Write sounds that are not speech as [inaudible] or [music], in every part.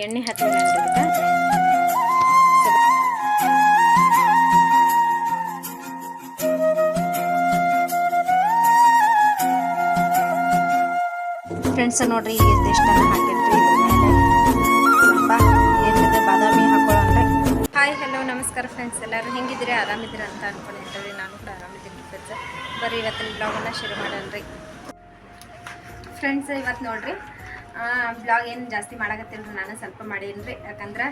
ಎಣ್ಣೆ ಹಾಕ್ತೀನಿ ಫ್ರೆಂಡ್ಸ್ ನೋಡ್ರಿ ಇದ್ರ ಮೇಲೆ. ಏನಿದೆ ಬಾದಾಮಿ ಹಾಯ್ ಹಲೋ ನಮಸ್ಕಾರ ಫ್ರೆಂಡ್ಸ್ ಎಲ್ಲರೂ ಹೆಂಗಿದ್ದೀರಿ? ಆರಾಮಿದ್ದೀರಿ ಅಂತ ಅನ್ಕೊಂಡಿರ್ತೀವಿ ನಾನು ಕೂಡ ಆರಾಮಿದ್ದೀನಿ ಫ್ರೆಂಡ್ಸ್ ಬರೀ ಇವತ್ತಿನ ಬ್ಲಾಗನ್ನು ಶುರು ಮಾಡೋಣ್ರಿ ಫ್ರೆಂಡ್ಸ್ ಇವತ್ತು ನೋಡ್ರಿ ಬ್ಲಾಗ್ ಏನು ಜಾಸ್ತಿ ಮಾಡಕತ್ತಿಲ್ರಿ ನಾನು, ಸ್ವಲ್ಪ ಮಾಡೀನಿ ಯಾಕಂದ್ರೆ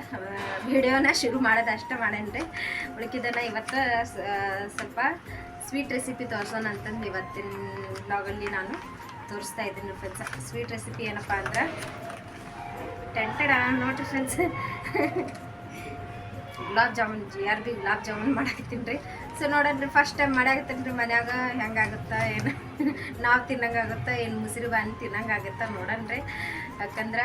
ವಿಡಿಯೋನ ಶುರು ಮಾಡೋದು ಅಷ್ಟೇ ಮಾಡೇನ್ರಿ. ಉಳ್ಕಿದ್ದನ್ನ ಇವತ್ತು ಸ್ವಲ್ಪ ಸ್ವೀಟ್ ರೆಸಿಪಿ ತೋರಿಸೋಣ ಅಂತಂದು ಇವತ್ತಿನ ಬ್ಲಾಗಲ್ಲಿ ನಾನು ತೋರಿಸ್ತಾ ಇದ್ದೀನಿ ಫ್ರೆಂಡ್ಸ್ ಸ್ವೀಟ್ ರೆಸಿಪಿ ಏನಪ್ಪ ಅಂದ್ರೆ ಟೆಂಟೆಡ ನೋಡ್ರಿ friends [laughs] gulab jamun G R B gulab jamun ಮಾಡಕತ್ತೀನಿ ರೀ. ಸೊ ನೋಡನ್ರಿ ಫಸ್ಟ್ ಟೈಮ್ ಮಾಡ್ಯಾಗತ್ತೇನ್ರಿ ಮನ್ಯಾಗ. ಹೆಂಗಾಗುತ್ತಾ, ಏನು? ನಾವು ತಿನ್ನಂಗಾಗುತ್ತಾ, ಏನು ಮುಸಿರಿ ಬಾನಿ ತಿನ್ನಂಗಾಗುತ್ತಾ ನೋಡನ್ರಿ. ಯಾಕಂದ್ರೆ,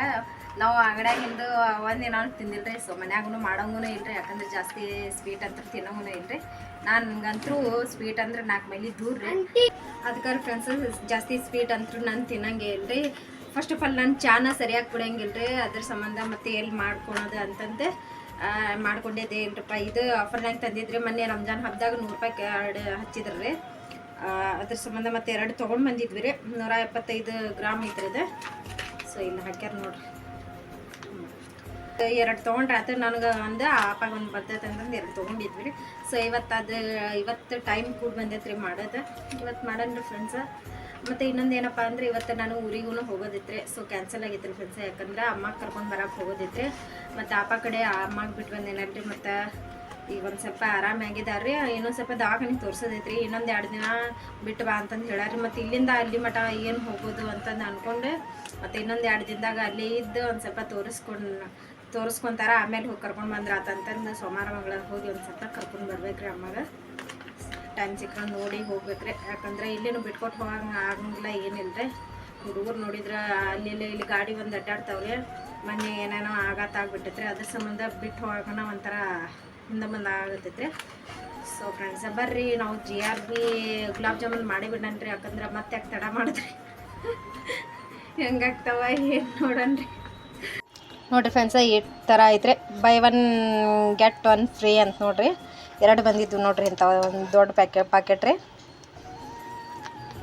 ನಾವು ಅಂಗಡ್ಯಾಗಿಂದು ಒಂದಿನ ತಿಂದಿಲ್ರಿ. ಸೊ ಮನ್ಯಾಗೂ ಮಾಡೋಂಗೂ ಇಲ್ರಿ. ಯಾಕಂದ್ರೆ ಜಾಸ್ತಿ ಸ್ವೀಟ್ ಅಂತ ತಿನ್ನೋಂಗೂ ಇಲ್ರಿ. ನನಗಂತೂ ಸ್ವೀಟ್ ಅಂದ್ರೆ ನಾಲ್ಕು ಮೈಲಿ ದೂರ ರೀ. ಅದಕ್ಕೆ ಫ್ರೆಂಡ್ಸ್ ಜಾಸ್ತಿ ಸ್ವೀಟ್ ಅಂತೂ ನಾನು ತಿನ್ನಂಗೆ ಇಲ್ರಿ. ಫಸ್ಟ್ ಆಫ್ ಆಲ್ ನಾನು ಚಾನ ಸರಿಯಾಗಿ ಕುಡಿಯಂಗಿಲ್ಲ ರೀ ಅದ್ರ ಸಂಬಂಧ ಮತ್ತೆ ಎಲ್ಲಿ ಮಾಡ್ಕೊಳೋದು ಅಂತಂದೆ ಆ, ಏನು ರೂಪಾಯಿ ಇದು ಆಫರ್ನಾಗ ತಂದಿದ್ರಿ ಮೊನ್ನೆ ರಂಜಾನ್ ಹಬ್ಬದಾಗ ನೂರು ರೂಪಾಯಿ ಎರಡು ಹಚ್ಚಿದ್ರು ರೀ. ಅದ್ರ ಸಂಬಂಧ ಮತ್ತೆ ಎರಡು ತೊಗೊಂಡು ಬಂದಿದ್ವಿ ರೀ. ನೂರ ಎಪ್ಪತ್ತೈದು ಗ್ರಾಮ್ ಐತ್ರಿ ಇದು. ಸೊ ಇಲ್ಲಿ ಹಾಕ್ಯಾರ ನೋಡ್ರಿ. ಎರಡು ತೊಗೊಂಡ್ರೆ ಆತ ನನಗೆ ಒಂದು ಆಪಾಗ ಒಂದು ಬರ್ತೈತೆ ಅಂತಂದು ಎರಡು ತೊಗೊಂಡಿದ್ವಿ ರೀ. ಸೊ ಇವತ್ತು ಅದು ಇವತ್ತು ಟೈಮ್ ಕೂಡ ಬಂದೈತೆ ರೀ ಮಾಡೋದು ಇವತ್ತು ಮಾಡೋಣ ಫ್ರೆಂಡ್ಸ ಮತ್ತು ಇನ್ನೊಂದು ಏನಪ್ಪ ಅಂದ್ರೆ ಇವತ್ತು ನಾನು ಊರಿಗೂ ಹೋಗೋದಿತ್ತು ಸೊ ಕ್ಯಾನ್ಸಲ್ ಆಗಿತ್ತು ರೀ ಫ್ರೆಂಡ್ಸ್ ಯಾಕಂದ್ರೆ ಅಮ್ಮ ಕರ್ಕೊಂಡು ಬರಕ್ಕೆ ಹೋಗೋದಿತ್ತು ಮತ್ತು ಅಪ್ಪ ಕಡೆ ಅಮ್ಮಗೆ ಬಿಟ್ಟು ಬಂದೇನಲ್ರಿ ಮತ್ತು ಈಗ ಒಂದು ಸ್ವಲ್ಪ ಆರಾಮಾಗಿದ್ದಾರೆ ರೀ ಇನ್ನೊಂದು ಸ್ವಲ್ಪ ದವಾಖಾನೆ ತೋರ್ಸೋದೈತ್ರಿ, ಇನ್ನೊಂದು ಎರಡು ದಿನ ಬಿಟ್ಟು ಬಾ ಅಂತಂದು ಹೇಳಾರಿ ಮತ್ತು ಇಲ್ಲಿಂದ ಅಲ್ಲಿ ಮಟ ಏನು ಹೋಗೋದು ಅಂತಂದು ಅಂದ್ಕೊಂಡು ಮತ್ತು ಇನ್ನೊಂದು ಎರಡು ದಿನದಾಗ ಅಲ್ಲಿ ಇದ್ದು ಒಂದು ಸ್ವಲ್ಪ ತೋರಿಸ್ಕೊಂಡು, ತೋರಿಸ್ಕೊಂತಾರ. ಆಮೇಲೆ ಹೋಗಿ ಕರ್ಕೊಂಡು ಬಂದ್ರೆ ಆತಂತಂದು ಸೋಮವಾರ ಮಗಳ ಹೋಗಿ ಒಂದು ಸ್ವಲ್ಪ ಕರ್ಕೊಂಡು ಬರ್ಬೇಕ್ರಿ ಅಮ್ಮಗೆ. ಟೈಮ್ ಸಿಕ್ಕೊಂಡು ನೋಡಿ ಹೋಗ್ಬೇಕ್ರಿ. ಯಾಕಂದ್ರೆ ಇಲ್ಲೇನು ಬಿಟ್ಕೊಟ್ಟು ಹೋಗಂಗೆ ಆಗಂಗಿಲ್ಲ ಏನಿಲ್ಲ ರೀ ಹುಡುಗರು ನೋಡಿದ್ರೆ ಅಲ್ಲಿ ಇಲ್ಲಿ ಗಾಡಿ ಒಂದು ಅಡ್ಡಾಡ್ತಾವ್ರಿ. ಮೊನ್ನೆ ಏನೇನೋ ಆಘಾತ ಆಗ್ಬಿಟ್ಟೈತ್ರಿ. ಅದ್ರ ಸಂಬಂಧ ಬಿಟ್ಟು ಹೋಗೋಣ ಒಂಥರ ಹಿಂದೆ ಮುಂದೆ ಆಗತ್ತೈತ್ರಿ. ಸೊ ಫ್ರೆಂಡ್ಸ ಬರ್ರಿ, ನಾವು G R B gulab jamun ಮಾಡಿ ಬಿಡಣ್ರಿ ಯಾಕಂದ್ರೆ ಮತ್ತೆ ಯಾಕೆ ತಡ ಮಾಡಿದ್ರಿ? ಹೆಂಗಾಗ್ತಾವ ಏನು ನೋಡಣ್ರಿ ನೋಡಿರಿ ಫ್ರೆಂಡ್ಸ ಈ ಥರ ಐತ್ರಿ. Buy one get one free ಅಂತ ನೋಡ್ರಿ. ಎರಡು ಬಂದಿದ್ದು ನೋಡ್ರಿ ಇಂಥ ಒಂದು ದೊಡ್ಡ ಪ್ಯಾಕೆ ಪ್ಯಾಕೆಟ್ ರೀ.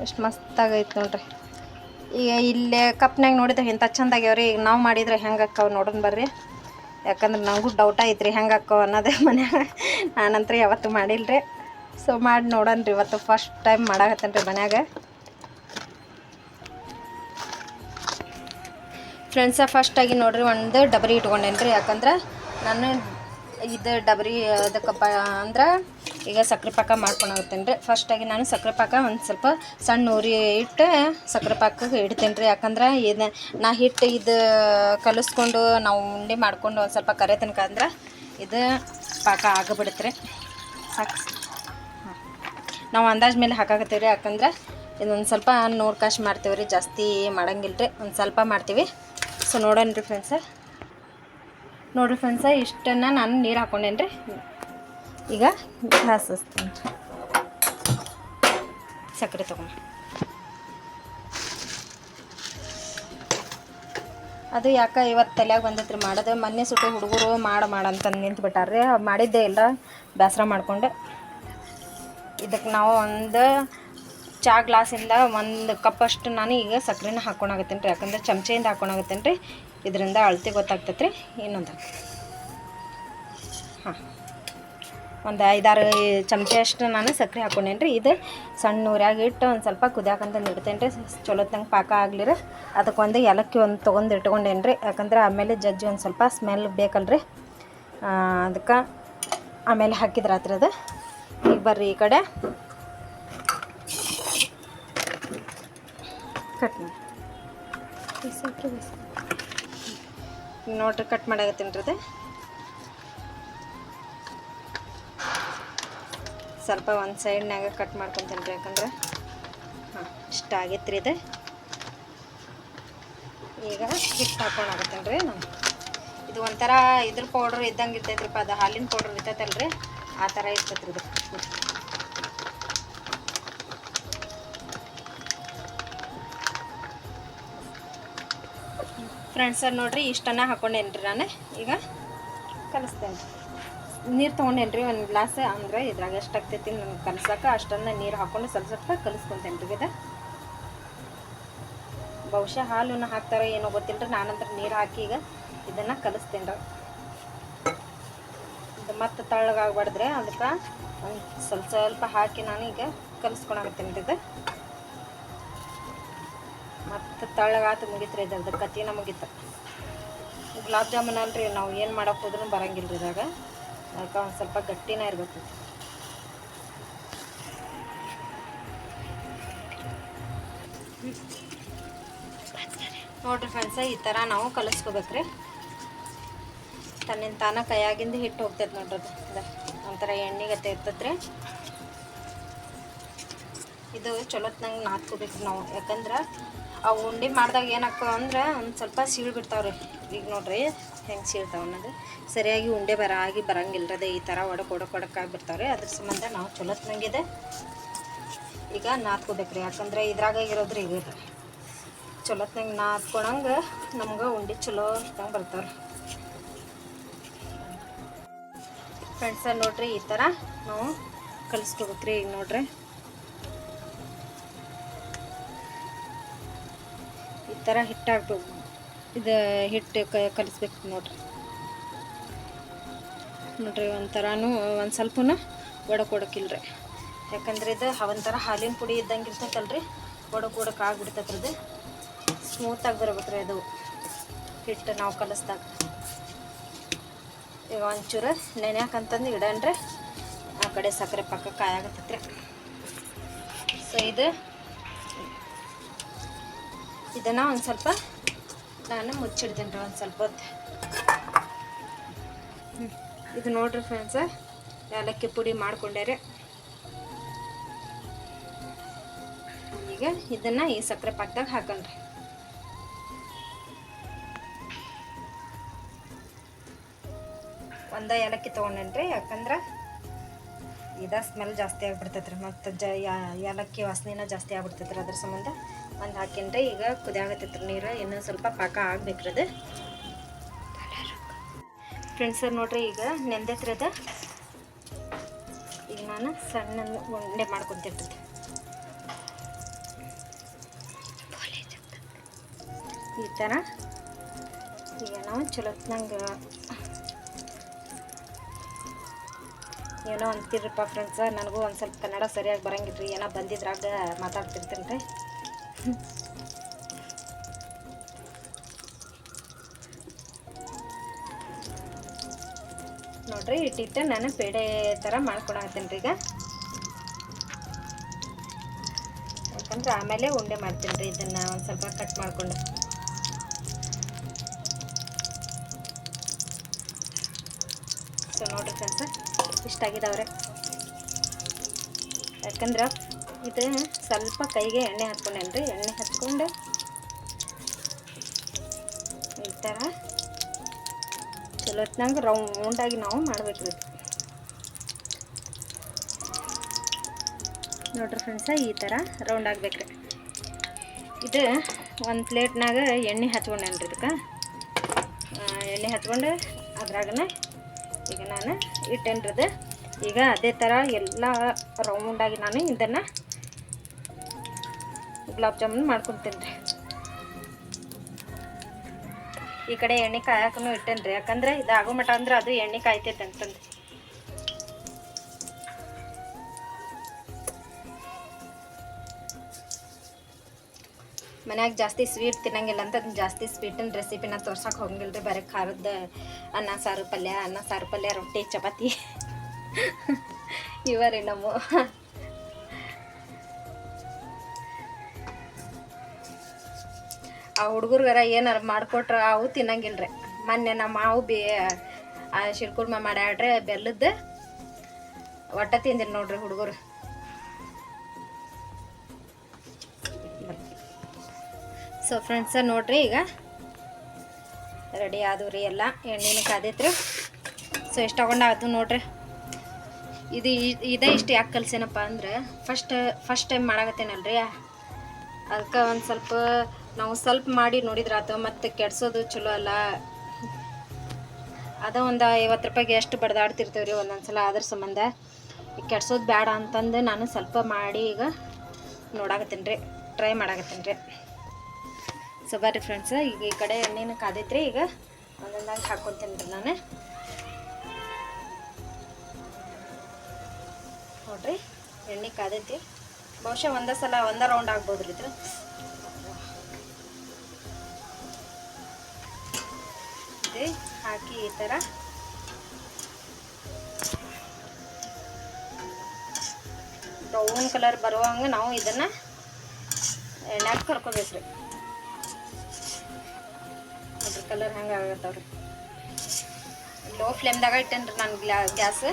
ಎಷ್ಟು ಮಸ್ತಾಗೈತೆ ನೋಡ್ರಿ. ಈಗ ಇಲ್ಲೇ ಕಪ್ನಾಗ ನೋಡಿದ್ರೆ ಇಂಥ ಚಂದ ಆಗ್ಯಾವ್ರಿ. ಈಗ ನಾವು ಮಾಡಿದ್ರೆ ಹೆಂಗೆ ಅಕ್ಕಾವ ನೋಡೋಣ ಬರ್ರಿ. ಯಾಕಂದ್ರೆ ನನಗೂ ಡೌಟ್ ಐತ್ರಿ ಹೆಂಗೆ ಅಕ್ಕಾವ ಅನ್ನೋದೇ [laughs] ಮನ್ಯಾಗ. ನಾನಂತ್ರ ಯಾವತ್ತೂ ಮಾಡಿಲ್ರಿ. ಸೊ ಮಾಡಿ ನೋಡೋಣ ರೀ ಇವತ್ತು ಫಸ್ಟ್ ಟೈಮ್ ಮಾಡಾಕತ್ತೇನೆ ರೀ ಮನ್ಯಾಗ. ಫ್ರೆಂಡ್ಸ ಫಸ್ಟಾಗಿ ನೋಡ್ರಿ ಒಂದು ಡಬರಿ ಇಟ್ಕೊಂಡೇನಿ ರೀ ಯಾಕಂದ್ರೆ ನಾನು ಇದು ಡಬರಿ ಅದಕ್ಕಪ್ಪ ಅಂದ್ರೆ ಈಗ ಸಕ್ಕರೆ ಪಾಕ ಮಾಡ್ಕೊಂಡೋಗ್ತೇನೆ ರೀ ಫಸ್ಟಾಗಿ ನಾನು ಸಕ್ಕರೆ ಪಾಕ ಒಂದು ಸ್ವಲ್ಪ ಸಣ್ಣ ಉರಿ ಇಟ್ಟು ಸಕ್ಕರೆ ಪಾಕಕ್ಕೆ ಇಡ್ತೇನೆ ರೀ ಯಾಕಂದ್ರೆ ಇದು ನಾ ಹಿಟ್ಟು ಇದು ಕಲಿಸ್ಕೊಂಡು ನಾವು ಉಂಡೆ ಮಾಡ್ಕೊಂಡು ಒಂದು ಸ್ವಲ್ಪ ಕರೆ ತನಕ ಅಂದ್ರೆ ಇದು ಪಾಕ ಆಗಿಬಿಡುತ್ತೆ ಸಾಕು. ನಾವು ಅಂದಾಜ್ ಮೇಲೆ ಹಾಕಾಕತ್ತೀವಿ ರೀ ಯಾಕಂದ್ರೆ ಇದೊಂದು ಸ್ವಲ್ಪ ನೋಡ್ಕಾಶ್ ಕಾಶು ಮಾಡ್ತೀವಿ ರೀ ಜಾಸ್ತಿ ಮಾಡಂಗಿಲ್ಲ ರೀ ಒಂದು ಸ್ವಲ್ಪ ಮಾಡ್ತೀವಿ. ಸೊ ನೋಡೋಣ ರೀ ಫ್ರೆಂಡ್ಸ ನೋಡಿರಿ ಫ್ರೆಂಡ್ಸ ಇಷ್ಟನ್ನು ನಾನು ನೀರು ಹಾಕೊಂಡೇನ್ರಿ? ಈಗ ಹಚ್ತೀನಿ. ಸಕ್ಕರೆ ತೊಗೊಂಡು ಅದು ಯಾಕೆ ಇವತ್ತು ತಲೆಯಾಗ ಬಂದೈತೆ ರೀ ಮಾಡೋದು? ಮೊನ್ನೆ ಸುಟ್ಟು ಹುಡುಗರು ಮಾಡ ಮಾಡಂತಂದು ನಿಂತು ಬಿಟ್ಟಾರ್ರಿ. ಮಾಡಿದ್ದೆ ಇಲ್ಲ. ಬೇಸರ ಮಾಡ್ಕೊಂಡು. ಇದಕ್ಕೆ ನಾವು ಒಂದು ಚಾ ಗ್ಲಾಸಿಂದ ಒಂದು ಕಪ್ಪಷ್ಟು ನಾನು ಈಗ ಸಕ್ಕರೆನ ಹಾಕ್ಕೊಳಗತ್ತೇನೆ ರೀ ಯಾಕಂದ್ರೆ ಚಮಚೆಯಿಂದ ಹಾಕ್ಕೊಳಗತ್ತೇನೆ ರೀ ಇದರಿಂದ ಅಳತೆ ಗೊತ್ತಾಗ್ತೈತೆ ರೀ ಇನ್ನೊಂದು. ಹಾಂ. ಒಂದು ಐದಾರು ಚಮಚೆ ಅಷ್ಟು ನಾನು ಸಕ್ಕರೆ ಹಾಕ್ಕೊಂಡೇನಿ ರೀ ಇದು ಸಣ್ಣ ನೂರಾಗಿ ಇಟ್ಟು ಒಂದು ಸ್ವಲ್ಪ ಕುದಿಯಾಕಂತ ಇಡ್ತೇನೆ ರೀ ಚಲೋತ್ತಂಗೆ ಪಾಕ ಆಗಲಿರ. ಅದಕ್ಕೆ ಒಂದು ಏಲಕ್ಕಿ ಒಂದು ತೊಗೊಂಡು ಇಟ್ಕೊಂಡೇನಿ ರೀ ಯಾಕಂದ್ರೆ ಆಮೇಲೆ ಜಜ್ಜಿ ಒಂದು ಸ್ವಲ್ಪ ಸ್ಮೆಲ್ ಬೇಕಲ್ರಿ. ಅದಕ್ಕೆ ಆಮೇಲೆ ಹಾಕಿದ್ರೆ ಆತ್ರಿ ಅದು. ಈಗ ಬರ್ರಿ ಈ ಕಡೆ. ಕಟ್ ಮಾಡಿ. ನೋಡ್ರಿ, ಕಟ್ ಮಾಡಾಗತ್ತೇನ್ರದ ಸ್ವಲ್ಪ ಒಂದು ಸೈಡ್ನಾಗ ಕಟ್ ಮಾಡ್ಕೊತೀನಿ ರೀ, ಯಾಕಂದ್ರೆ, ಹಾಂ, ಇಷ್ಟ ಆಗೈತೆ ಇದೆ. ಈಗ ಹಿಟ್ಟು ಹಾಕೊಂಡಾಗತ್ತೇನೆ ರೀ ನಾನು. ಇದು ಒಂಥರ ಇದ್ರ ಪೌಡ್ರ್ ಇದ್ದಂಗೆ ಇರ್ತೈತ್ರಿಪ್ಪ, ಅದು ಹಾಲಿನ ಪೌಡ್ರ್ ಇರ್ತೈತಲ್ರಿ, ಆ ಥರ ಇರ್ತೈತ್ರಿ ಇದು. ಫ್ರೆಂಡ್ಸ್ ನೋಡ್ರಿ ಇಷ್ಟನ್ನ ಹಾಕೊಂಡೇನ್ರಿ ನಾನು. ಈಗ ಕಲಿಸ್ತೇನೆ. ನೀರು ತೊಗೊಂಡೇನ್ರಿ ಒಂದು ಗ್ಲಾಸ್ ಅಂದರೆ ಇದ್ರಾಗ ಎಷ್ಟು ಆಗ್ತೈತಿ ನನಗೆ ಕಲ್ಸಕ್ಕೆ ಅಷ್ಟನ್ನ ನೀರು ಹಾಕೊಂಡು ಸ್ವಲ್ಪ ಸ್ವಲ್ಪ ಕಲಿಸ್ಕೊತೇನೆ ರೀ ಇದು ಬಹುಶಃ ಹಾಲನ್ನು ಹಾಕ್ತಾರೋ ಏನೋ ಗೊತ್ತಿಲ್ಲ ರೀ ನಾನಂತರ ನೀರು ಹಾಕಿ ಈಗ ಇದನ್ನು ಕಲಿಸ್ತೇನೆ ರೀ ಇದು ಮತ್ತೆ ತಳ್ಳಗಾಗ್ಬಾರ್ದ್ರೆ ಅದಕ್ಕೆ ಒಂದು ಸ್ವಲ್ಪ ಸ್ವಲ್ಪ ಹಾಕಿ ನಾನು ಈಗ ಕಲಿಸ್ಕೊಳಕತ್ತೀನಿ ರೀ ಇದು. ತಳ್ಳಗಾತು ಮುಗಿತ್ರಿ ಇದ್ರದ್ದು ಕತ್ತಿನ ಮುಗೀತು ಗುಲಾಬ್ ಜಾಮೂನ್ ಅಲ್ರಿ, ನಾವು ಏನು ಮಾಡೋಕೆ ಹೋದ್ರೂ ಬರಂಗಿಲ್ಲ ರೀ ಇದಾಗ ಅದಕ್ಕೆ ಒಂದು ಸ್ವಲ್ಪ ಗಟ್ಟಿನ ಇರಬೇಕು. ನೋಡ್ರಿ ಫ್ರೆಂಡ್ಸ ಈ ಥರ ನಾವು ಕಲಿಸ್ಕೋಬೇಕ್ರಿ. ತನ್ನಿಂದ ತಾನ ಕೈಯಾಗಿಂದ ಹಿಟ್ಟು ಹೋಗ್ತೈತೆ ನೋಡ್ರಿ ಒಂಥರ ಎಣ್ಣೆಗತ್ತೆ ಇರ್ತೈತ್ರಿ. ಇದು ಚಲೋತ್ನಂಗೆ ನಾದ್ಕೋಬೇಕು ನಾವು. ಯಾಕಂದ್ರೆ ಆ ಉಂಡೆ ಮಾಡಿದಾಗ ಏನಾಗ್ತಾವ ಅಂದ್ರೆ ಒಂದು ಸ್ವಲ್ಪ ಸೀಳು ಬಿಡ್ತಾವ್ರಿ ಈಗ ನೋಡ್ರಿ ಹೆಂಗೆ ಸೀಳ್ತಾವ ಅನ್ನೋದು. ಸರಿಯಾಗಿ ಉಂಡೆ ಬರ ಆಗಿ ಬರಂಗಿಲ್ಲ ಅದೇ ಈ ಥರ ಒಡಕ್ ಒಡಕ್ ಒಡಕಾಗಿ ಬಿಡ್ತಾವ್ರಿ ಅದ್ರ ಸಂಬಂಧ ನಾವು ಚಲೋತ್ನಂಗಿದೆ ಈಗ ನಾದ್ಕೋಬೇಕ್ರಿ ಯಾಕಂದ್ರೆ ಇದ್ರಾಗ ಇರೋದ್ರಿ ಈಗ ಚಲೋತ್ನಂಗೆ ನಾದ್ಕೊಳಂಗೆ ನಮ್ಗೆ ಉಂಡೆ ಚಲೋ ಇದ್ದಂಗೆ ಬರ್ತಾವ್ರಿ. ಫ್ರೆಂಡ್ಸ ನೋಡ್ರಿ ಈ ಥರ ನಾವು ಕಲಿಸ್ಕೋಬೇಕ್ರಿ ಈಗ ನೋಡ್ರಿ. ಥರ ಹಿಟ್ಟಾಗ್ಬೇಕು ಇದು ಹಿಟ್ಟು ಕಲಿಸ್ಬೇಕು ನೋಡ್ರಿ. ನೋಡ್ರಿ ಒಂಥರನೂ ಒಂದು ಸ್ವಲ್ಪನೂ ಒಡಕ್ ಒಡಕಿಲ್ರಿ ಯಾಕಂದ್ರೆ ಇದು ಒಂಥರ ಹಾಲಿನ ಪುಡಿ ಇದ್ದಂಗೆ ಇರ್ತೈತಲ್ರಿ ಒಡಕ್ ಒಡಕ್ ಆಗ್ಬಿಡ್ತೈತ್ರಿ ಇದು ಸ್ಮೂತಾಗಿ ಬರ್ಬೇಕ್ರಿ ಅದು ಹಿಟ್ಟು ನಾವು ಕಲಿಸ್ದಾಗ. ಈಗ ಒಂಚೂರು ನೆನೆಯಾಕಂತಂದು ಇಡನ್ರಿ. ಆ ಕಡೆ ಸಕ್ಕರೆ ಪಕ್ಕ ಕಾಯಾಗತ್ತೈತ್ರಿ. ಸೊ ಇದು ಇದನ್ನು ಒಂದು ಸ್ವಲ್ಪ ನಾನು ಮುಚ್ಚಿಡ್ತೀನಿ ರೀ, ಒಂದು ಸ್ವಲ್ಪ ಹೊತ್ತು. ಇದು ನೋಡ್ರಿ ಫ್ರೆಂಡ್ಸ ಏಲಕ್ಕಿ ಪುಡಿ ಮಾಡ್ಕೊಂಡೆ ರೀ. ಈಗ ಇದನ್ನು ಈ ಸಕ್ಕರೆ ಪಾಕದಾಗ ಹಾಕಣ್ರಿ ಒಂದ ಏಲಕ್ಕಿ ತೊಗೊಂಡೇನ್ರಿ ಯಾಕಂದ್ರೆ ಇದ ಸ್ಮೆಲ್ ಜಾಸ್ತಿ ಆಗ್ಬಿಡ್ತೈತ್ರಿ, ಮತ್ತು ಜ ಏಲಕ್ಕಿ ವಾಸನೆನ ಜಾಸ್ತಿ ಆಗ್ಬಿಡ್ತೈತ್ರಿ ಅದ್ರ ಸಂಬಂಧ. ಒಂದು ಹಾಕಿನ್ರಿ ಈಗ ಕುದಿಯಾಗತ್ತೈತ್ರಿ ನೀರು. ಇನ್ನೊಂದು ಸ್ವಲ್ಪ ಪಾಕ ಆಗ್ಬೇಕ್ರಿ ಅದು. ಫ್ರೆಂಡ್ಸ್ ನೋಡ್ರಿ, ಈಗ ನೆಂದೈತ್ರಿ ಅದು ಈಗ ನಾನು ಸಣ್ಣ ಉಂಡೆ ಮಾಡ್ಕೊತಿರ್ತದೆ ಈ ಥರ ಈಗ ನಾವು ಚಲೋತ್ನಂಗೆ ಏನೋ ಅಂತೀರಪ್ಪ ಫ್ರೆಂಡ್ಸ ನನಗೂ ಒಂದು ಸ್ವಲ್ಪ ಕನ್ನಡ ಸರಿಯಾಗಿ ಬರಂಗಿಲ್ಲ ರೀ ಏನೋ ಬಂದಿದ್ರಾಗ ಮಾತಾಡ್ತಿರ್ತೀನಿ ರೀ ನೋಡ್ರಿ ಇಟ್ಟಿಟ್ಟು ನಾನು ಪೇಡೆ ಥರ ಮಾಡ್ಕೊಳತ್ತೀನಿ ರೀ ಈಗ. ಯಾಕಂದ್ರೆ ಆಮೇಲೆ ಉಂಡೆ ಮಾಡ್ತೀನಿ ರೀ ಇದನ್ನು ಒಂದು ಸ್ವಲ್ಪ ಕಟ್ ಮಾಡಿಕೊಂಡು. ಸೊ ನೋಡ್ರಿ ಫ್ರೆಂಡ್ಸ ಇಷ್ಟಾಗಿದ್ದಾವ್ರೆ ಯಾಕಂದ್ರೆ ಇದು ಸ್ವಲ್ಪ ಕೈಗೆ ಎಣ್ಣೆ ಹಚ್ಕೊಂಡೇನ್ರಿ ಎಣ್ಣೆ ಹಚ್ಕೊಂಡು ಈ ಥರ ಚಲೋತ್ನಾಗ ರೌಂಡಾಗಿ ನಾವು ಮಾಡಬೇಕು ರೀ ನೋಡ್ರಿ ಫ್ರೆಂಡ್ಸ ಈ ಥರ ರೌಂಡ್ ಆಗ್ಬೇಕ್ರಿ. ಇದು ಒಂದು ಪ್ಲೇಟ್ನಾಗ ಎಣ್ಣೆ ಹಚ್ಕೊಂಡೇನ್ರಿ ಇದಕ್ಕೆ. ಎಣ್ಣೆ ಹಚ್ಕೊಂಡು ಅದ್ರಾಗನ ಈಗ ನಾನು ಇಟ್ಟೇನ್ರದ ಈಗ ಅದೇ ಥರ ಎಲ್ಲ ರೌಂಡಾಗಿ ನಾನು ಇದನ್ನು ಗುಲಾಬ್ ಜಾಮೂನ್ ಮಾಡ್ಕೊತೀನಿ ರೀ ಈ ಕಡೆ ಎಣ್ಣೆ ಕಾಯಕನು ಇಟ್ಟೇನಿ ರೀ ಯಾಕಂದ್ರೆ ಇದಾಗೋ ಮಟ ಅಂದ್ರೆ ಅದು ಎಣ್ಣೆ ಕಾಯ್ತೈತೆ ಅಂತಂದು ಮನ್ಯಾಗ ಜಾಸ್ತಿ ಸ್ವೀಟ್ ತಿನ್ನಂಗಿಲ್ಲ ಅಂತ ಜಾಸ್ತಿ ಸ್ವೀಟಿನ ರೆಸಿಪಿನ ತೋರ್ಸಕ್ಕೆ ಹೋಗಂಗಿಲ್ಲ ರೀ ಬರೀ ಖಾರದ ಅನ್ನ, ಸಾರು ಪಲ್ಯ, ಅನ್ನ, ಸಾರು ಪಲ್ಯ, ರೊಟ್ಟಿ, ಚಪಾತಿ. [laughs] ಇವರೇ ನಮ್ಮ ಆ ಹುಡುಗರ್ಗಾರ ಏನಾರ ಮಾಡ್ಕೊಟ್ರೆ ಅವು ತಿನ್ನಂಗಿಲ್ಲ ರೀ ಮೊನ್ನೆ ನಮ್ಮ ಮಾವು ಬಿ, ಆ ಶಿರ್ಕುರ್ಮ ಮಾಡ್ಯಾಡ್ರಿ ಬೆಲ್ಲದ್ದು ಒಟ್ಟ ತಿಂದಿಲ್ಲ ನೋಡ್ರಿ ಹುಡುಗರು. ಸೊ ಫ್ರೆಂಡ್ಸ ನೋಡ್ರಿ ಈಗ ರೆಡಿ ಆದವು ರೀ ಎಲ್ಲ, ಎಣ್ಣೆನೂ ಕಾದೈತ್ರಿ. ಸೊ ಎಷ್ಟು ತಗೊಂಡಾತು ನೋಡ್ರಿ. ಇದು ಇದೇ ಇಷ್ಟು ಯಾಕೆ ಕಲ್ಸೇನಪ್ಪ ಅಂದ್ರೆ ಫಸ್ಟ್ ಫಸ್ಟ್ ಟೈಮ್ ಮಾಡಾಕತ್ತೇನಲ್ರಿ? ಅದಕ್ಕೆ ಒಂದು ಸ್ವಲ್ಪ ನಾವು ಸ್ವಲ್ಪ ಮಾಡಿ ನೋಡಿದ್ರೆ ಆತ, ಮತ್ತೆ ಕೆಡ್ಸೋದು ಚಲೋ ಅಲ್ಲ. ಅದ ಒಂದು ಐವತ್ತು ರೂಪಾಯಿಗೆ ಎಷ್ಟು ಬಡ್ದಾಡ್ತಿರ್ತೇವೆ ರೀ ಒಂದೊಂದ್ಸಲ ಅದ್ರ ಸಂಬಂಧ. ಕೆಡ್ಸೋದು ಬೇಡ ಅಂತಂದು ನಾನು ಸ್ವಲ್ಪ ಮಾಡಿ ಈಗ ನೋಡಾಕತ್ತೀನಿ ರೀ ಟ್ರೈ ಮಾಡಾಕತ್ತೀನಿ ರೀ. ಸೊ ಬರ್ರಿ ಫ್ರೆಂಡ್ಸ್ ಈಗ ಈ ಕಡೆ ಎಣ್ಣೆನ ಕಾದೈತ್ರಿ, ಈಗ ಒಂದೊಂದಾಗಿ ಹಾಕ್ಕೊತೀನಿ ರೀ ನಾನು. ನೋಡ್ರಿ, ಎಣ್ಣೆ ಕಾದೈತಿ ಬಹುಶಃ ಒಂದೇ ಸಲ ಒಂದೇ ರೌಂಡ್ ಆಗ್ಬೋದ್ರಿ ಇದು. ಹಾಕಿ ಈ ಥರ ಬ್ರೌನ್ ಕಲರ್ ಬರುವಂಗೆ ನಾವು ಇದನ್ನು ಎಣ್ಣೆಗೆ ಕರ್ಕೋಬೇಕ್ರಿ. ಅದ್ರ ಕಲರ್ ಹಂಗೆ ಆಗತ್ತವ್ರಿ. ಲೋ ಫ್ಲೇಮ್ದಾಗ ಇಟ್ಟೇನ್ರಿ ನಾನು ಗ್ಲಾ, ಗ್ಯಾಸ್.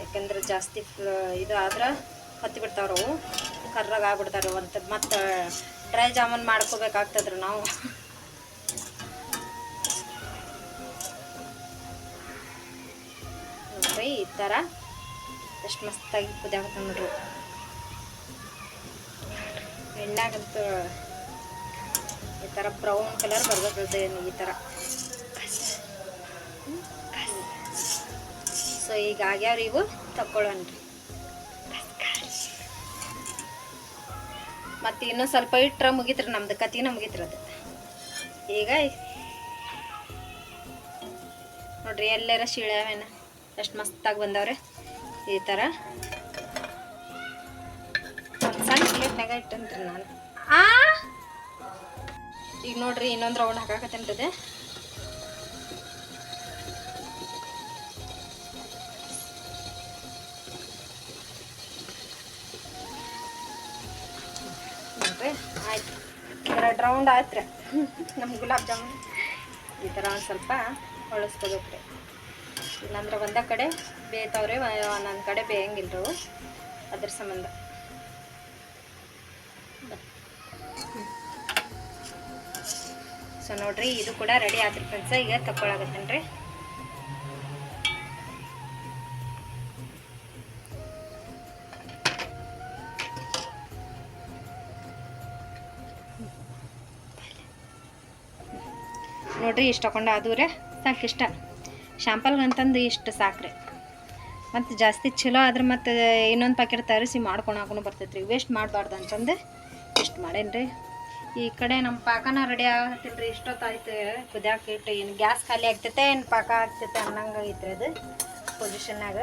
ಯಾಕಂದ್ರೆ ಜಾಸ್ತಿ ಇದು ಆದ್ರೆ ಹತ್ತಿ ಬಿಡ್ತಾವ್ರವು ಕರ್ರಾಗ ಒಂದು ಮತ್ತು ಡ್ರೈ ಜಾಮೂನ್ ಮಾಡ್ಕೋಬೇಕಾಗ್ತದ್ರಿ ನಾವು. ಈ ಥರ ಎಷ್ಟು ಮಸ್ತಾಗಿ ಕುದಿಯಾಗತ್ತ ನೋಡ್ರಿ. ಎಣ್ಣಾಗಂತೂ ಈ ಥರ ಬ್ರೌನ್ ಕಲರ್ ಬರ್ಬೇಕು ಈ ಥರ ಸೊ ಈಗ ಆಗ್ಯಾವ್ರಿ ಇವು ತಕ್ಕೊಳ್ಳೋಣ್ರಿ ಮತ್ತು ಇನ್ನೂ ಸ್ವಲ್ಪ ಇಟ್ರೆ ಮುಗಿತ್ರಿ, ನಮ್ದು ಕತಿನ ಮುಗಿತ್ರಿ ಅದು. ಈಗ ನೋಡ್ರಿ, ಎಲ್ಲರ ಶಿಳ್ಯಾವೇನ ಎಷ್ಟು ಮಸ್ತಾಗಿ ಬಂದವ್ರೆ? ಈ ಥರ ಸಣ್ಣ ಪ್ಲೇಟ್ನಾಗ ಇಟ್ಟಂತ್ರಿ ನಾನು. ಆ? ಈಗ ನೋಡ್ರಿ, ಇನ್ನೊಂದು ರೌಂಡ್ ಹಾಕಾಕತ್ತೇನ್ರಿ ಆಯ್ತು. ಎರಡು ರೌಂಡ್ ಆಯ್ತು ರೀ ನಮ್ಮ ಗುಲಾಬ್ ಜಾಮೂನ್. ಈ ಥರ ಒಂದು ಸ್ವಲ್ಪ ಹೊಳಸ್ಕೋಬೇಕು ರೀ ಇಲ್ಲಾಂದ್ರೆ ಒಂದೇ ಕಡೆ ಬೇಯ್ತಾವ್ರೆ ಒಂದೊಂದು ಕಡೆ ಬೇಯಂಗಿಲ್ರು ಅದ್ರ ಸಂಬಂಧ. ಸೊ ನೋಡ್ರಿ, ಇದು ಕೂಡ ರೆಡಿ ಆದ್ರಿ ಫ್ರೆಂಡ್ಸ ಈಗ ತಕ್ಕೊಳಗತ್ತೇನ್ರಿ? ನೋಡ್ರಿ, ಇಷ್ಟ ಕೊಂಡ ಆದೂರೆ ಸಾಕಿಷ್ಟ. ಶಾಂಪಲ್ಗಂತಂದು ಇಷ್ಟು ಸಾಕ್ರೆ. ಮತ್ತು ಜಾಸ್ತಿ ಚಲೋ ಆದ್ರೆ ಮತ್ತು ಇನ್ನೊಂದು ಪ್ಯಾಕೆಟ್ ತರಿಸಿ ಮಾಡ್ಕೊಳಕೂ ಬರ್ತೈತೆ ರೀ ವೇಸ್ಟ್ ಮಾಡಬಾರ್ದು ಅಂತಂದು ಇಷ್ಟು ಮಾಡೇನಿ ರೀ ಈ ಕಡೆ ನಮ್ಮ ಪಾಕನ ರೆಡಿ ಆಗತ್ತಿಲ್ಲ ರೀ ಇಷ್ಟೊತ್ತಾಯ್ತು ಕುದ್ಯಾಕೆ ಇಟ್ಟು ಏನು ಗ್ಯಾಸ್ ಖಾಲಿ ಆಗ್ತೈತೆ, ಏನು ಪಾಕ ಆಗ್ತೈತೆ ಅನ್ನಂಗೆ ರೀ ಅದು ಪೊಸಿಷನ್ನಾಗ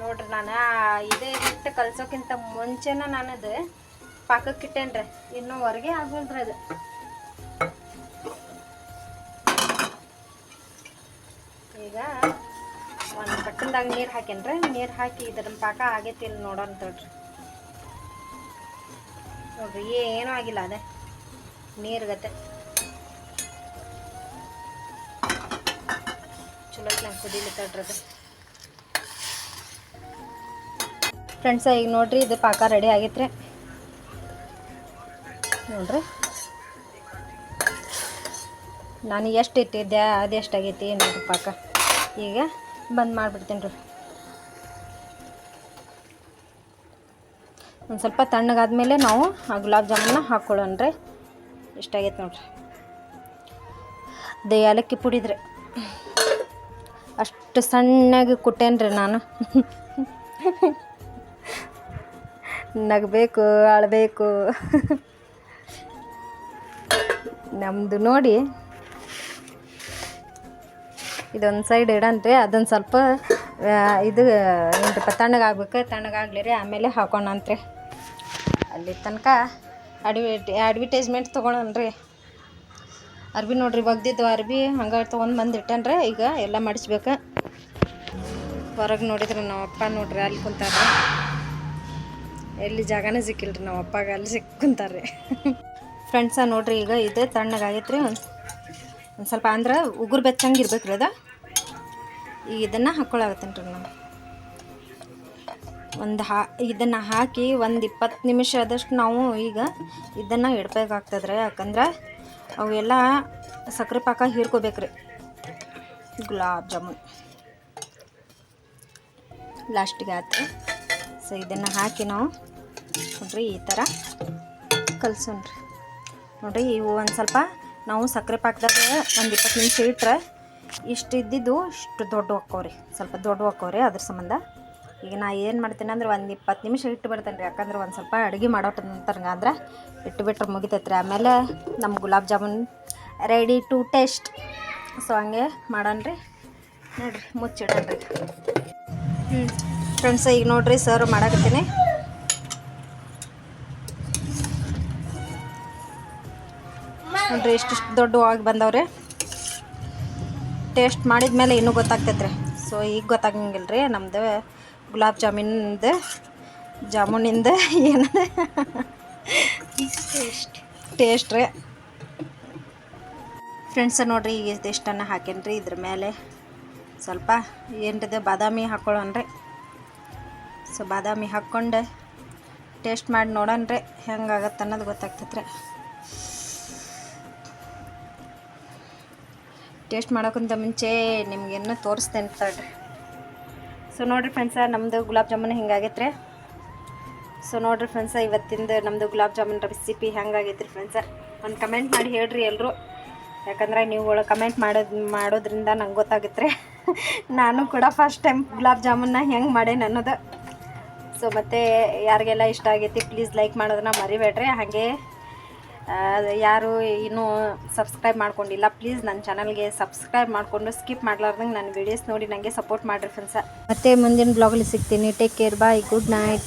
ನೋಡ್ರಿ ನಾನು ಇದೇ ಹಿಟ್ಟು ಕಲ್ಸೋಕ್ಕಿಂತ ಮುಂಚೆನ ನಾನದು ಪಾಕಕ್ಕೆ ಇಟ್ಟೇನ್ರಿ. ಇನ್ನೂ ಹೊರಗೆ ಆಗೋಲ್ರಿ ಅದು. ಈಗ ಒಂದು ಬಟ್ಟನ್ದಾಗ ನೀರು ಹಾಕೇನ್ರಿ ನೀರು ಹಾಕಿ ಇದ್ರ ಪಾಕ ಆಗೈತಿ ಇಲ್ಲಿ ನೋಡೋಣ ನೋಡ್ರಿ, ಏನೂ ಆಗಿಲ್ಲ ಅದೇ. ನೀರ್ಗತೆ ಚಲೋ ನಂಗೆ ಕುದೀಲಿ ತಡ್ರಿ ಅದು ಫ್ರೆಂಡ್ಸ ಈಗ ನೋಡ್ರಿ, ಇದು ಪಾಕ ರೆಡಿ ಆಗೈತ್ರಿ. ನೋಡ್ರಿ. ನಾನು ಎಷ್ಟು ಇಟ್ಟಿದ್ದೆ ಅದೆಷ್ಟು ಆಗೈತಿ ನೋಡ್ರಿ ಪಾಕ. ಈಗ ಬಂದ್ ಮಾಡಿಬಿಡ್ತೀನಿ ರೀ. ಒಂದು ಸ್ವಲ್ಪ ತಣ್ಣಗಾದ್ಮೇಲೆ ನಾವು ಆ ಗುಲಾಬ್ ಜಾಮೂನ ಹಾಕ್ಕೊಳ್ಳೋಣ ರೀ. ಇಷ್ಟಾಗೈತೆ ನೋಡ್ರಿ. ಅದೇ ಏಲಕ್ಕಿ ಪುಡಿದ್ರೆ. ಅಷ್ಟು ಸಣ್ಣಗೆ ಕುಟ್ಟೇನ್ರಿ ನಾನು. ನಗಬೇಕು ಅಳಬೇಕು ನಮ್ಮದು ನೋಡಿ ಇದೊಂದು ಸೈಡ್ ಇಡನ್ರಿ ಅದೊಂದು ಸ್ವಲ್ಪ ಇದು ಏನ್ರಪ್ಪ ತಣ್ಣಗಾಗ್ಬೇಕು ತಣ್ಣಗಾಗ್ಲಿ ರೀ ಆಮೇಲೆ ಹಾಕೋಣಂತ್ರಿ. ಅಲ್ಲಿ ತನಕ ಅಡ್ವಿಟಿ ಅಡ್ವರ್ಟೈಸ್ಮೆಂಟ್ ತೊಗೊಳನ್ರಿ. ಅರ್ಬಿ ನೋಡ್ರಿ ಬಗ್ದಿದ್ದು ಅರ್ಬಿ ಹಂಗೆ ತೊಗೊಂಡು ಬಂದು ಇಟ್ಟನ್ರಿ, ಈಗ ಎಲ್ಲ ಮಾಡಿಸ್ಬೇಕು. ಹೊರಗೆ ನೋಡಿದ್ರೆ ನಮ್ಮ ಅಪ್ಪ ನೋಡ್ರಿ, ಅಲ್ಲಿ ಕುಂತಾರ ಎಲ್ಲಿ ಜಾಗನೇ ಸಿಕ್ಕಿಲ್ರಿ ನಮ್ಮ ಅಪ್ಪಾಗ ಅಲ್ಲಿ ಸಿಕ್, ಕುಂತಾರ್ರಿ. [laughs] ಫ್ರೆಂಡ್ಸ ನೋಡ್ರಿ, ಈಗ ಇದು, ತಣ್ಣಗಾಗೈತ್ರಿ, ಒಂದು ಒಂದು ಸ್ವಲ್ಪ ಅಂದ್ರೆ ಉಗುರು ಬೆಚ್ಚಂಗೆ ಇರ್ಬೇಕು ರೀ ಅದು. ಈಗ ಇದನ್ನು ಹಾಕ್ಕೊಳಕತ್ತೇನೆ ರೀ ನಾನು ಒಂದು ಹಾ, ಇದನ್ನು ಹಾಕಿ ಒಂದು ಇಪ್ಪತ್ತು ನಿಮಿಷ ಆದಷ್ಟು ನಾವು ಈಗ ಇದನ್ನು ಇಡಬೇಕಾಗ್ತದ್ರಿ ಯಾಕಂದ್ರೆ ಅವೆಲ್ಲ ಸಕ್ಕರೆ ಪಾಕ ಹೀರ್ಕೋಬೇಕ್ರಿ. ಗುಲಾಬ್ ಜಾಮೂನ್. ಲಾಸ್ಟಿಗೆ ಆಯ್ತು ಸೊ ಇದನ್ನು ಹಾಕಿ ನಾವು ನೋಡ್ರಿ ಈ ಥರ ಕಲ್ಸೋಣ್ರಿ. ನೋಡಿರಿ, ಇವು ಒಂದು ಸ್ವಲ್ಪ ನಾವು ಸಕ್ಕರೆ ಪಾಕದಾಗ ಒಂದು ಇಪ್ಪತ್ತು ನಿಮಿಷ ಇಟ್ಟರೆ ಇಷ್ಟು ಇದ್ದಿದ್ದು ಇಷ್ಟು ದೊಡ್ಡ ಹಾಕೋರಿ ಸ್ವಲ್ಪ ದೊಡ್ಡ ಹಾಕೋರಿ ಅದ್ರ ಸಂಬಂಧ. ಈಗ ನಾ ಏನು ಮಾಡ್ತೀನಿ ಅಂದ್ರೆ ಒಂದು ಇಪ್ಪತ್ತು ನಿಮಿಷ ಇಟ್ಟು ಬಿಡ್ತೇನೆ ರೀ ಯಾಕಂದ್ರೆ ಒಂದು ಸ್ವಲ್ಪ ಅಡುಗೆ ಮಾಡೋಟಂತಂಗ ಅಂದ್ರೆ ಇಟ್ಟು ಬಿಟ್ಟರೆ ಮುಗಿತೈತೆ ರೀ ಆಮೇಲೆ ನಮ್ಮ gulab jamun ready to taste so ಹಂಗೆ ಮಾಡೋಣ ನೋಡಿರಿ ರೀ ಹ್ಞೂ ಫ್ರೆಂಡ್ಸ್ ಈಗ ನೋಡಿರಿ ಸರ್ವ್ ಮಾಡಾಕತ್ತೀನಿ. ನೋಡ್ರಿ ಇಷ್ಟಿಷ್ಟು ದೊಡ್ಡವಾಗಿ ಬಂದವ್ರೆ. ಟೇಸ್ಟ್ ಮಾಡಿದ ಮೇಲೆ ಇನ್ನೂ ಗೊತ್ತಾಗ್ತೈತೆ ರೀ ಸೊ ಈಗ ಗೊತ್ತಾಗಂಗಿಲ್ಲ ರೀ ನಮ್ಮದು ಗುಲಾಬ್ ಜಾಮೂನಿಂದ ಜಾಮೂನಿಂದ ಏನು ಟೇಸ್ಟ್ ಟೇಸ್ಟ್ ರೀ. ಫ್ರೆಂಡ್ಸ ನೋಡಿರಿ ಈಗ ಇದಿಷ್ಟನ್ನು ಹಾಕೇನಿ ರೀ ಇದ್ರ ಮೇಲೆ ಸ್ವಲ್ಪ ಏನಿದೆ ಬಾದಾಮಿ ಹಾಕ್ಕೊಳ್ಳೋಣ್ರಿ ಸೊ ಬಾದಾಮಿ ಹಾಕ್ಕೊಂಡು ಟೇಸ್ಟ್ ಮಾಡಿ ನೋಡೋಣ ರೀ ಹೆಂಗಾಗತ್ತೆ ಅನ್ನೋದು ಗೊತ್ತಾಗ್ತೈತೆ ರೀ ಟೇಸ್ಟ್ ಮಾಡೋಕ್ಕಿಂತ ಮುಂಚೆ ನಿಮ್ಗೇನು ತೋರಿಸ್ತೇನೆ ತಡ್ರಿ. ಸೊ ನೋಡಿರಿ ಫ್ರೆಂಡ್ಸ ನಮ್ಮದು ಗುಲಾಬ್ ಜಾಮೂನ್ ಹೆಂಗಾಗೈತೆ ರೀ ಸೊ ನೋಡಿರಿ ಫ್ರೆಂಡ್ಸ ಇವತ್ತಿಂದ ನಮ್ಮದು ಗುಲಾಬ್ ಜಾಮೂನ್ ರೆಸಿಪಿ ಹೆಂಗಾಗೈತೆ ರೀ ಫ್ರೆಂಡ್ಸ ಒಂದು ಕಮೆಂಟ್ ಮಾಡಿ ಹೇಳ್ರಿ ಎಲ್ಲರೂ ಯಾಕಂದ್ರೆ ನೀವುಗಳು ಕಮೆಂಟ್ ಮಾಡೋದು, ಮಾಡೋದ್ರಿಂದ ನಂಗೆ ಗೊತ್ತಾಗುತ್ತೆ [laughs] ನಾನು ಕೂಡ ಫಸ್ಟ್ ಟೈಮ್ ಗುಲಾಬ್ ಜಾಮೂನ್ನ ಹೆಂಗೆ ಮಾಡೇನಿ ಅನ್ನೋದು. ಸೊ ಮತ್ತು ಯಾರಿಗೆಲ್ಲ ಇಷ್ಟ ಆಗೈತಿ ಪ್ಲೀಸ್ ಲೈಕ್ ಮಾಡೋದನ್ನ ಮರಿಬೇಡ್ರಿ. ಹಾಗೆ ಯಾರು ಇನ್ನೂ ಸಬ್ಸ್ಕ್ರೈಬ್ ಮಾಡ್ಕೊಂಡಿಲ್ಲ ಪ್ಲೀಸ್ ನನ್ನ ಚಾನಲ್ಗೆ ಸಬ್ಸ್ಕ್ರೈಬ್ ಮಾಡಿಕೊಂಡು ಸ್ಕಿಪ್ ಮಾಡಲಾರ್ದಂಗೆ ನನ್ನ ವೀಡಿಯೋಸ್ ನೋಡಿ ನನಗೆ ಸಪೋರ್ಟ್ ಮಾಡಿರಿ ಫ್ರೆಂಡ್ಸ ಮತ್ತೆ ಮುಂದಿನ ಬ್ಲಾಗಲ್ಲಿ ಸಿಗ್ತೀನಿ. Take care bye good night